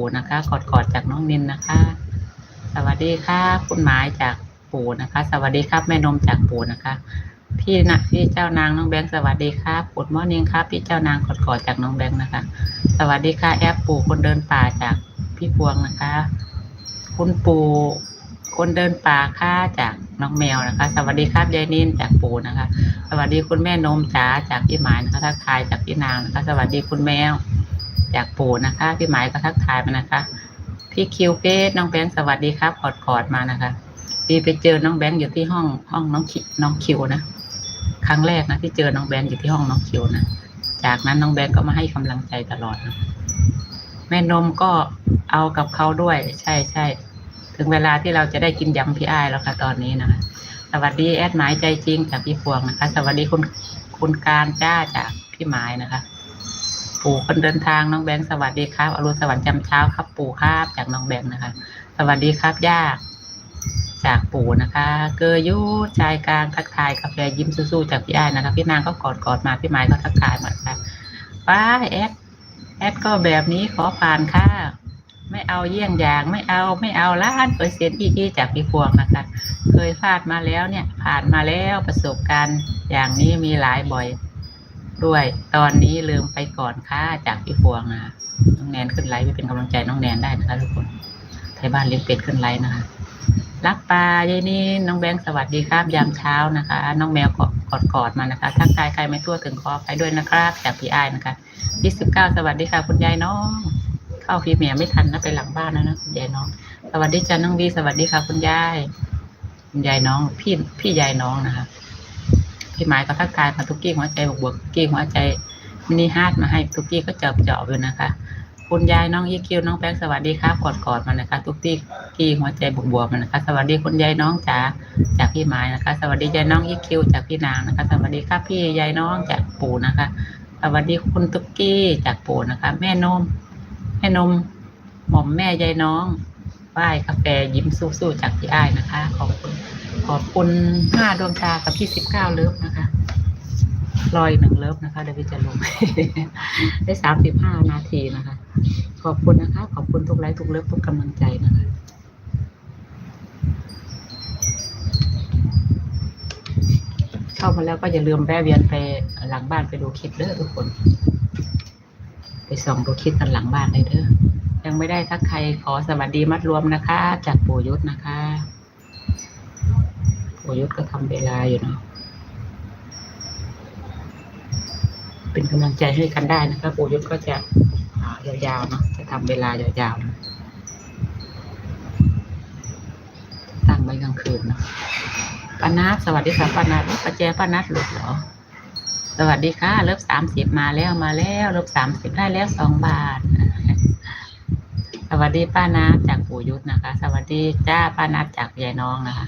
ปู่นะคะ กอดกอดจากน้องนินนะคะ สวัสดีครับคุณหมายจากปู่นะคะ สวัสดีครับแม่นมจากปู่นะคะพี่นะพี่เจ้านางน้องแบงค์สวัสดีครับปุดมอนิงครับ พี่เจ้านางกอดกอดจากน้องแบงค์นะคะ สวัสดีค่ะแอปปู่คนเดินป่าจากพี่พวงนะคะ คุณปู่คนเดินป่าค่ะจากน้องแมวนะคะ สวัสดีครับยายนินจากปู่นะคะ สวัสดีคุณแม่นมจ๋าจากพี่หมายนะคะทักทายจากพี่นางนะคะ สวัสดีคุณแมว จากปู่นะคะ พี่หมายก็ทักทายมานะคะ พี่คิวเกตน้องแบงค์สวัสดีครับกอดกอดมานะคะพี่ไปเจอน้องแบงค์อยู่ที่ห้องห้องน้องคิน้องคิวนะครั้งแรกนะที่เจอน้องแบงค์อยู่ที่ห้องน้องคิวนะจากนั้นน้องแบงค์ก็มาให้กำลังใจตลอดนะแม่นมก็เอากับเขาด้วย ใช่ใช่ถึงเวลาที่เราจะได้กินยำพี่อ้ายแล้วค่ะตอนนี้นะคะสวัสดีแอดหมายใจจริงจากพี่พวงนะคะ สวัสดีคุณคุณการจ้าจากพี่หมายนะคะ ปู่คนเดินทางน้องแบงค์สวัสดีครับอรุณสวัสดิ์จำเช้าครับ ปู่ครับจากน้องแบงค์นะคะ สวัสดีครับย่าจากปู่นะคะ เกยยุชายกลางทักทายกาแฟยิ้มสู้ๆจากพี่อ้ายนะคะ พี่นางก็กอดกอดมาพี่หมายก็ทักทายมาค่ะป้าแอดแอดก็แบบนี้ขอผ่านค่ะไม่เอาเยี่ยงอย่างไม่เอาไม่เอาล้านเปอร์เซ็นต์อีกจากพี่พวงนะคะ เคยพลาดมาแล้วเนี่ย ผ่านมาแล้วประสบการณ์อย่างนี้มีหลายบ่อย ด้วย ตอนนี้ลืมไปก่อนค่ะจากพี่พวงนะน้องแนนขึ้นไลฟ์ไปเป็นกำลังใจน้องแนนได้นะคะทุกคนไทยบ้านเลี้ยงเป็ดขึ้นไลฟ์นะคะรักปลายายนี่น้องแบงค์สวัสดีครับยามเช้านะคะ น้องแมวกอดกอดกอดมานะคะทักทายใครไม่ทั่วถึงขอไปด้วยนะครับจากพี่ไอ้นะคะยี่สิบเก้าสวัสดีค่ะ คุณยายน้อง เข้าพี่เมียไม่ทันนะไปหลังบ้านแล้วนะคุณยายน้อง สวัสดีจ้าน้องวีสวัสดีค่ะ คุณยายคุณยายน้อง พี่พี่ยายน้องนะคะ พี่หมายก็ทักทายมาทุกกี้หัวใจบวกบวกกี้หัวใจมินิฮาร์ดมาให้ทุกกี้ก็เจอบเจอบอยู่นะคะ คุณยายน้องยี่คิวน้องแป้งสวัสดีครับกอดกอดมานะคะ ทุกที่กี้หัวใจบวกบวกมานะคะ สวัสดีคุณยายน้องจ๋าจากพี่หมายนะคะ สวัสดียายน้องยี่คิวจากพี่นางนะคะ สวัสดีครับพี่ยายน้องจากปู่นะคะ สวัสดีคุณตุ๊กกี้จากปู่นะคะ แม่นมแม่นมหม่อมแม่ยายน้องป้ายกาแฟยิ้มสู้ๆจากพี่อ้ายนะคะขอบคุณ ขอบคุณห้าดวงตากับพี่สิบเก้าเลิฟนะคะรอยหนึ่งเลิฟนะคะเดี๋ยวพี่จะลง ได้สามสิบห้านาทีนะคะ ขอบคุณนะคะ ขอบคุณทุกไลค์ทุกเลิฟทุกกำลังใจนะคะเข้ามาแล้วก็อย่าลืมแวะเวียนไปหลังบ้านไปดูคลิปเด้อทุกคน ไปส่องดูคลิปกันหลังบ้านเลยเด้อยังไม่ได้ทักใครขอสวัสดีมัดรวมนะคะ จากปู่ยุทธนะคะ ปู่ยุทธก็ทำเวลาอยู่เนาะเป็นกำลังใจให้กันได้นะคะปู่ยุทธก็จะยาวๆเนาะจะทำเวลายาวๆนะตั้งไว้กลางคืนเนาะปานัทสวัสดีค่ะปานัทประแจปานัทหลุดเหรอ สวัสดีค่ะเลิฟสามสิบมาแล้วมาแล้วเลิฟสามสิบได้แล้วสองบาทสวัสดีป้านัทจากปู่ยุทธนะคะ สวัสดีจ้าป้านัทจากยายน้องนะคะ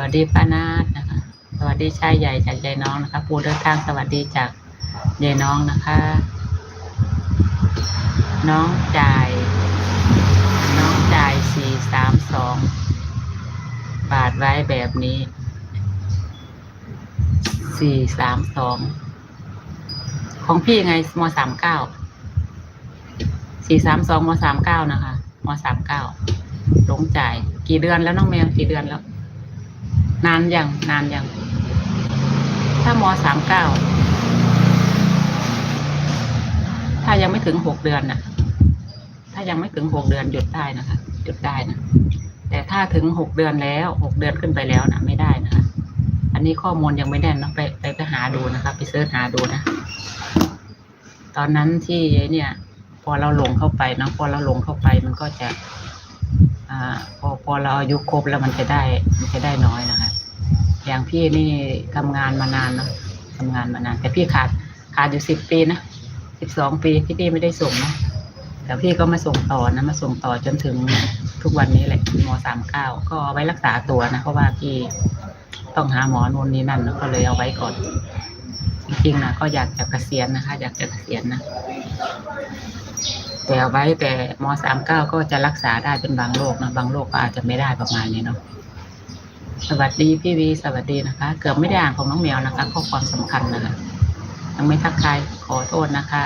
วัสดีป้านัทนะคะ สวัสดีชายใหญ่จากยายน้องนะคะปูเดินทางสวัสดีจากยายน้องนะคะ น้องจ่าย น้องจ่ายสี่สามสองบาทไว้แบบนี้สี่สามสองของพี่ไงมสามเก้าสี่สามสองมสามเก้านะคะมสามเก้าหลงจ่าย กี่เดือนแล้วน้องแมวกี่เดือนแล้ว นานยังนานยัง ถ้ามสามเก้าถ้ายังไม่ถึงหกเดือนน่ะถ้ายังไม่ถึงหกเดือนหยุดได้นะคะหยุดได้นะแต่ถ้าถึงหกเดือนแล้วหกเดือนขึ้นไปแล้วนะไม่ได้นะคะอันนี้ข้อมูลยังไม่แน่นนอะไปไปไปหาดูนะคะ ไปเสิร์ชหาดูนะ ตอนนั้นที่เนี่ย พอเราลงเข้าไปเนาะพอเราลงเข้าไปมันก็จะ อ่า พอพอเราอายุครบแล้วมันจะได้มันจะได้น้อยนะคะ อย่างพี่นี่ทำงานมานานเนาะทำงานมานาน แต่พี่ขาดขาดอยู่สิบปีนะสิบสองปีที่พี่ไม่ได้ส่งเนาะแต่พี่ก็มาส่งต่อนะมาส่งต่อจนถึงทุกวันนี้แหละมสามเก้าก็เอาไว้รักษาตัวนะเพราะว่าพี่ต้องหาหมอนู่นนี่นั่นเนะก็เลยเอาไว้ก่อน จริงๆนะก็อยากจะเกษียณนะคะ อยากจะเกษียณนะแต่เอาไว้แต่มสามเก้าก็จะรักษาได้เป็นบางโรคนะบางโรคก็อาจจะไม่ได้ประมาณนี้เนาะ สวัสดีพี่วีสวัสดีนะคะ เกือบไม่ได้อ่านของน้องเหมียวนะคะข้อความสำคัญนะคะยังไม่ทักทายขอโทษนะคะ